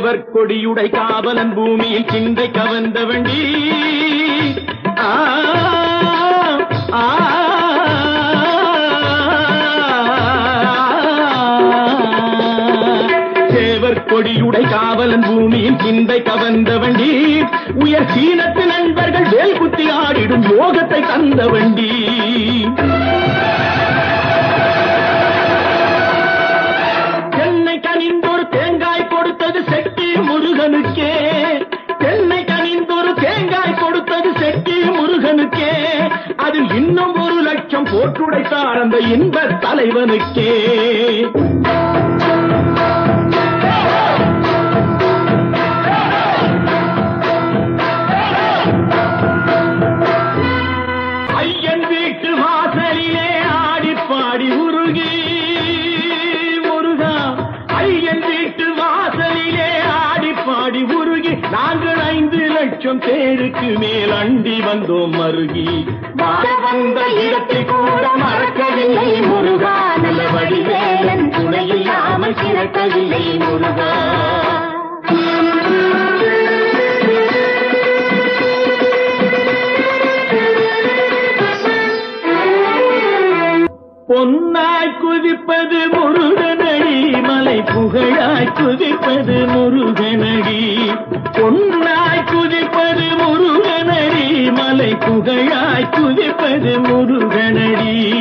தேவர் கொடியுடை காவலன் பூமியில் சிந்தை கவர்ந்த வண்டி தேவர் கொடியுடை காவலன் பூமியில் சிந்தை கவர்ந்த வண்டி உயர் சீனத்து நண்பர்கள் வேல் குத்தி ஆடிடும் யோகத்தை தந்த வண்டி இன்னும் ஒரு லட்சம் போட்டுடைத்தார் அந்த இன்ப தலைவனுக்கே. நாங்கள் லட்சம் பேருக்கு மேல் அண்டி வந்தோம் மருகி வாழ வந்த இடத்தை கூட மறக்கவில்லை முருகா. நல்ல வடிவேலன் துணையில்லாமல் சிறக்கவில்லை முருகா. பொன்னாய் குதிப்பது முருகனடி மலை புகழாய் குதிப்பது முருகனடி துதிப்பது முருகனடி. மலை புகழாய் துதிப்பது முருகனடி.